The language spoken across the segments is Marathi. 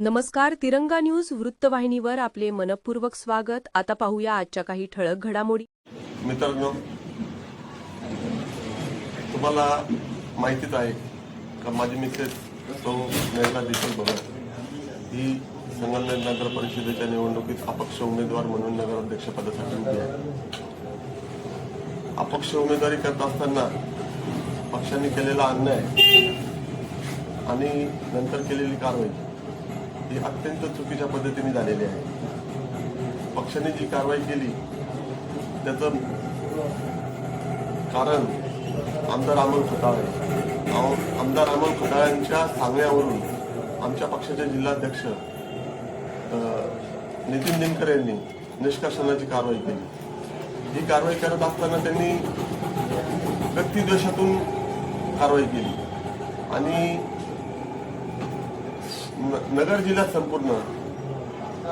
नमस्कार तिरंगा न्यूज वृत्तवाहिनीवर आपले मनपूर्वक स्वागत. आता पाहूया आजच्या काही ठळक घडामोडी. मित्रांनो तुम्हाला माहितीच आहे का माझी मिसेस तो मेघना देशल भगत ही संगमनेर नगर परिषदेच्या निवडणुकीत अपक्ष उमेदवार म्हणून नगराध्यक्षपदासाठी उभी आहे. अपक्ष उमेदवारी करत असताना पक्षाने केलेला अन्याय आणि नंतर केलेली कारवाई. ही अत्यंत चुकीच्या पद्धतीने झालेली आहे. पक्षाने जी कारवाई केली त्याचं कारण आमदार अमोल खताळे आमदार अमोल खताळ्यांच्या सांगण्यावरून आमच्या पक्षाचे जिल्हाध्यक्ष नितीन दिनकर यांनी निष्कासनाची कारवाई केली. ही कारवाई करत असताना त्यांनी व्यक्तिद्वेषातून कारवाई केली. आणि नगर जिल्ह्यात संपूर्ण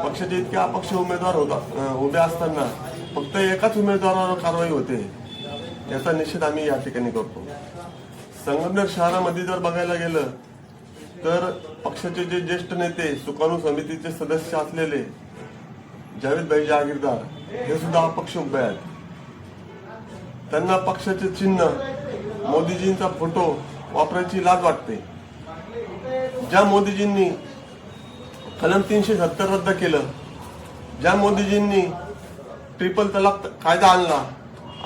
पक्षाचे इतके अपक्ष उमेदवार होता उभे असताना फक्त एकाच उमेदवारावर कारवाई होते याचा निषेध आम्ही या ठिकाणी करतो. संगमनेर शहरामध्ये जर बघायला गेलं तर पक्षाचे जे ज्येष्ठ नेते सुकाणू समितीचे सदस्य असलेले जावेद भाई जहागीरदार हे सुद्धा अपक्ष उभे आहेत. त्यांना पक्षाचे चिन्ह मोदीजींचा फोटो वापरायची लाज वाटते. ज्या मोदीजींनी कलम तीनशे सत्तर रद्द केलं ज्या मोदीजींनी ट्रिपल तलाक कायदा आणला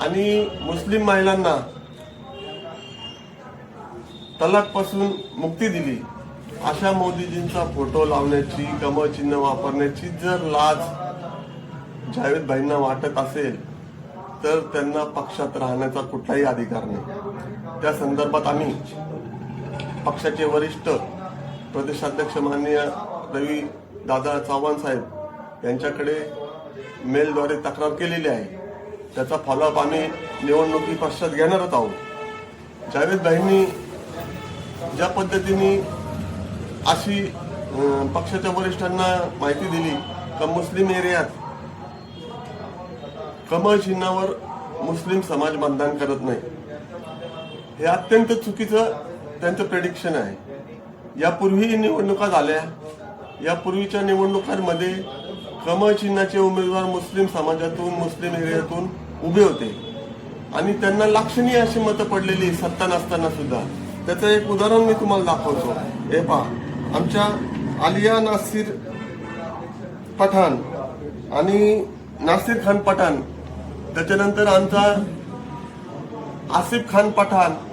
आणि मुस्लिम महिलांना तलाकपासून मुक्ती दिली अशा मोदीजींचा फोटो लावण्याची कमळ चिन्ह वापरण्याची जर लाज जावेद भाईंना वाटत असेल तर त्यांना पक्षात राहण्याचा कुठलाही अधिकार नाही. त्या संदर्भात आम्ही पक्षाचे वरिष्ठ प्रदेशाध्यक्ष माननीय रवी दादा चव्हाण साहेब यांच्याकडे मेलद्वारे तक्रार केलेली आहे. त्याचा फॉलोअप आम्ही निवडणुकी पश्चात घेणारच आहोत. जावेद भाईंनी ज्या पद्धतीने अशी पक्षाच्या वरिष्ठांना माहिती दिली का मुस्लिम एरियात कमळ चिन्हावर मुस्लिम समाज मतदान करत नाही हे अत्यंत चुकीचं त्यांचं प्रेडिक्शन आहे. यापूर्वी निवडणुका झाल्या. यापूर्वीच्या निवडणुकांमध्ये कमळ चिन्हाचे उमेदवार मुस्लिम समाजातून मुस्लिम एरियातून उभे होते. आणि त्यांना लाक्षणीय अशी मतं पडलेली सत्ता नसताना सुद्धा. त्याचं एक उदाहरण मी तुम्हाला दाखवतो. हे पहा. आमच्या आलिया नासिर पठाण आणि नासिर खान पठाण. त्याच्यानंतर आमचा आसिफ खान पठाण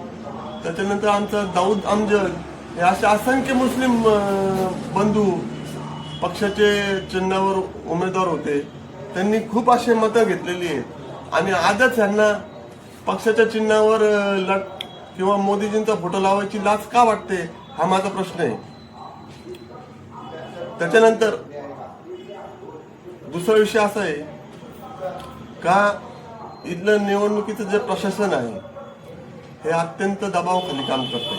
त्याच्यानंतर आमचा दाऊद अमजद हे असे असंख्य मुस्लिम बंधू पक्षाचे चिन्हावर उमेदवार होते. त्यांनी खूप असे मतं घेतलेली आहेत. आणि आजच यांना पक्षाच्या चिन्हावर लट किंवा मोदीजींचा फोटो लावायची लाच का वाटते हा माझा प्रश्न आहे. त्याच्यानंतर दुसरा विषय असा आहे का इथलं निवडणुकीचं जे प्रशासन आहे हे अत्यंत दबावाखाली काम करते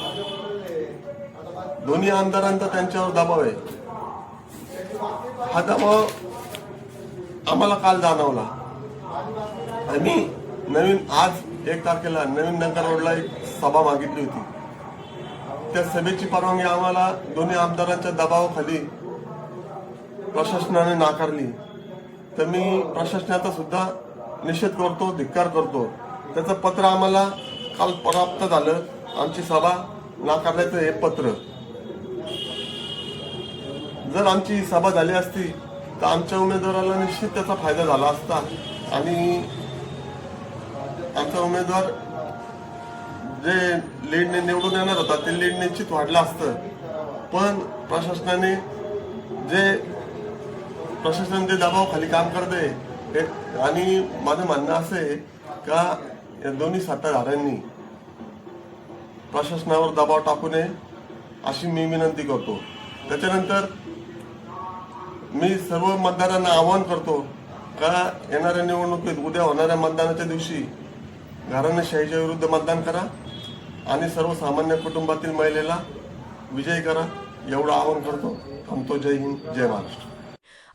दोन्ही आमदारांचा त्यांच्यावर दबाव आहे. हा दबाव आम्हाला काल जाणवला. आम्ही नवीन आज एक तारखेला नवीन नगर रोडला एक सभा मागितली होती. त्या सभेची परवानगी आम्हाला दोन्ही आमदारांच्या दबावाखाली प्रशासनाने नाकारली. तर मी प्रशासनाचा सुद्धा निषेध करतो धिक्कार करतो. त्याचं पत्र आम्हाला काल प्राप्त झालं. आमची सभा नाकारल्याचं हे पत्र. जर आमची सभा झाली असती तर आमच्या उमेदवाराला निश्चित त्याचा फायदा झाला असता. आणि आमचा उमेदवार जे लीडने निवडून येणार होता ते लीड निश्चित वाढलं असतं. पण प्रशासनाने जे प्रशासन जे दबाव खाली काम करते हे आणि माझं म्हणणं असं आहे का या दोन्ही सत्ताधाऱ्यांनी प्रशासनावर दबाव टाकू नये अशी मी विनंती करतो. त्याच्यानंतर मी सर्व मतदारांना आवाहन करतो का येणाऱ्या निवडणुकीत उद्या होणाऱ्या मतदानाच्या दिवशी घराणेशाहीच्या विरुद्ध मतदान करा आणि सर्वसामान्य कुटुंबातील महिलेला विजयी करा एवढं आवाहन करतो. थांबतो. जय हिंद जय महाराष्ट्र.